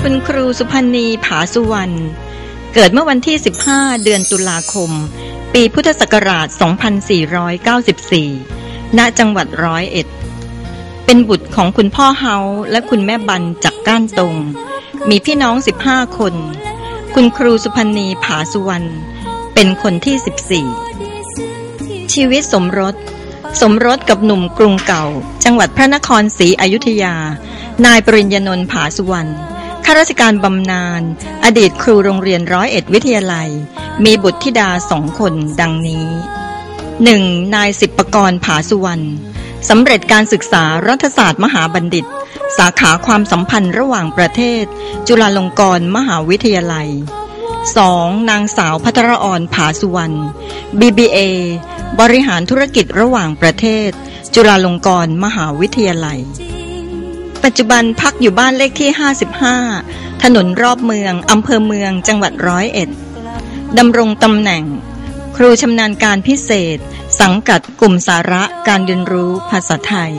คุณครูสุพันณีผาสุวรรณ เกิดเมื่อวันที่ 15 เดือนตุลาคม ปีพุทธศักราช 2494 ณ จังหวัดร้อยเอ็ด เป็นบุตรของคุณพ่อเฮาและคุณแม่บันจากก้านตรง มีพี่น้อง 15 คน คุณครูสุพันณีผาสุวรรณ เป็นคนที่ 14 ชีวิตสมรส สมรสกับหนุ่มกรุงเก่า จังหวัดพระนครศรีอยุธยา นายปริญญนนท์ผาสุวรรณข้าราชการบำนาญอดีตครูโรงเรียนร้อยเอ็ดวิทยาลัย มีบุตรธิดาสองคนดังนี้ 1. นายสิบประกรณ์ผาสุวรรณสำเร็จการศึกษารัฐศาสตร์มหาบัณฑิต สาขาความสัมพันธ์ระหว่างประเทศ จุฬาลงกรณ์มหาวิทยาลัย 2. นางสาวพัทรออนผาสุวรรณ BBA บริหารธุรกิจระหว่างประเทศ จุฬาลงกรณ์มหาวิทยาลัย ปัจจุบันพักอยู่บ้านเลขที่ 55 ถนนรอบเมือง อำเภอเมือง จังหวัดร้อยเอ็ดดำรงตำแหน่ง ครูชำนาญการพิเศษ สังกัดกลุ่มสาระการเรียนรู้ภาษาไทย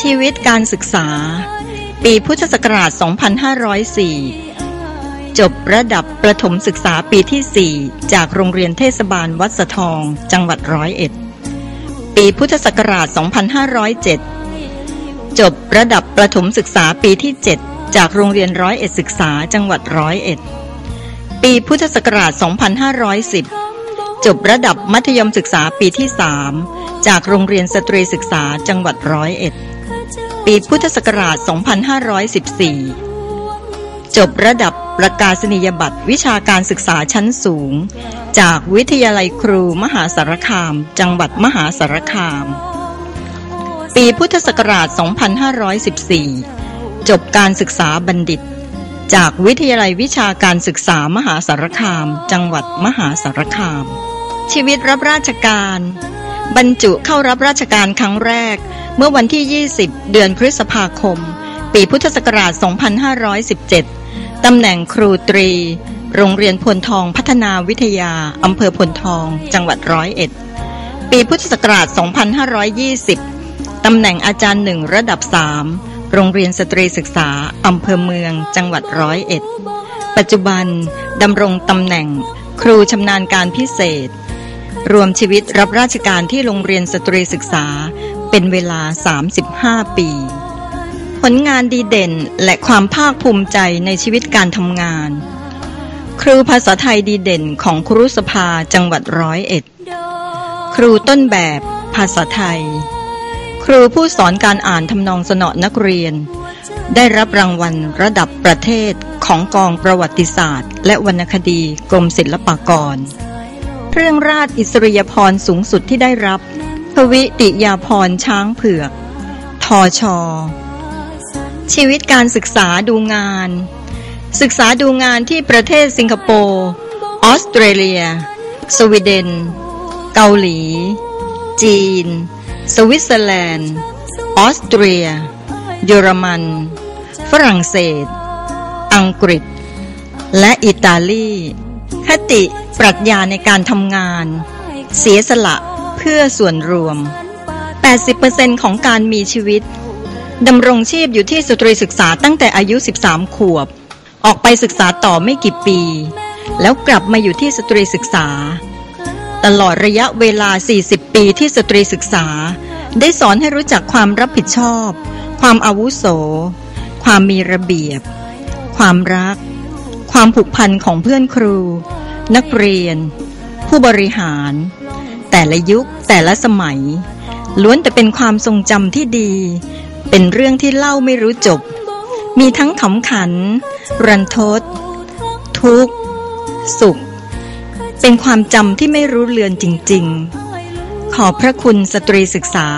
ชีวิตการศึกษา ปีพุทธศักราช 2504 จบระดับประถมศึกษาปีที่ 4 จากโรงเรียนเทศบาลวัดสะทอง จังหวัดร้อยเอ็ด ปีพุทธศักราช 2507 จบระดับประถมศึกษาปีที่ 7 จากโรงเรียนร้อยเอ็ดศึกษาจังหวัดร้อยเอ็ด ปีพุทธศักราช 2510 จบระดับมัธยมศึกษาปีที่ 3 จากโรงเรียนสตรีศึกษาจังหวัดร้อยเอ็ด ปีพุทธศักราช 2514 จบระดับประกาศนียบัตรวิชาการศึกษาชั้นสูง จากวิทยาลัยครูมหาสารคาม จังหวัดมหาสารคาม ปีพุทธศักราช 2514 จบการศึกษาบัณฑิต จากวิทยาลัยวิชาการศึกษามหาสารคาม จังหวัดมหาสารคาม ชีวิตรับราชการ บรรจุเข้ารับราชการครั้งแรก เมื่อวันที่ 20 เดือนพฤษภาคม ปีพุทธศักราช 2517 ตำแหน่งครูตรี โรงเรียนพลทองพัฒนาวิทยา อำเภอพลทอง จังหวัดร้อยเอ็ด ปีพุทธศักราช 2520 ตำแหน่งอาจารย์หนึ่งระดับ3โรงเรียนสตรีศึกษาอำเภอเมือง จังหวัดร้อยเอ็ด ปัจจุบันดำรงตำแหน่งครูชำนาญการพิเศษ รวมชีวิตรับราชการที่โรงเรียนสตรีศึกษาเป็นเวลา 35 ปี ผลงานดีเด่นและความภาคภูมิใจในชีวิตการทำงาน ครูภาษาไทยดีเด่นของครูสภาจังหวัดร้อยเอ็ด ครูต้นแบบภาษาไทย ครูผู้สอนการอ่านทำนองสนอนักเรียน ได้รับรางวัลระดับประเทศของกองประวัติศาสตร์ และวรรณคดีกรมศิลปากรเครื่องราชอิสริยาภรสูงสุดที่ได้รับ ทวิติยาภรช้างเผือก ทอชอชีวิตการศึกษาดูงาน ศึกษาดูงานที่ประเทศสิงคโปร์ออสเตรเลีย สวีเดน เกาหลี จีน สวิตเซอร์แลนด์ ออสเตรีย เยอรมัน ฝรั่งเศส อังกฤษ และอิตาลี คติปรัชญาในการทำงาน เสียสละเพื่อส่วนรวม 80%ของการมีชีวิตดำรงชีพอยู่ที่สตรีศึกษาตั้งแต่อายุ 13 ขวบ ออกไปศึกษาต่อไม่กี่ปี แล้วกลับมาอยู่ที่สตรีศึกษา ตลอดระยะเวลา 40 ปีที่สตรีศึกษา ได้สอนให้รู้จักความรับผิดชอบ ความอาวุโส ความมีระเบียบ ความรัก ความผูกพันของเพื่อนครู นักเรียน ผู้บริหาร แต่ละยุคแต่ละสมัย ล้วนแต่เป็นความทรงจำที่ดี เป็นเรื่องที่เล่าไม่รู้จบ มีทั้งขำขัน รันทด ทุกข์ สุข เป็นความจำที่ไม่รู้เลือนจริง ๆ ขอพระคุณสตรีศึกษา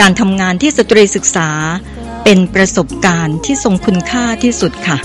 การทำงานที่สตรีศึกษาเป็นประสบการณ์ที่ทรงคุณค่าที่สุดค่ะ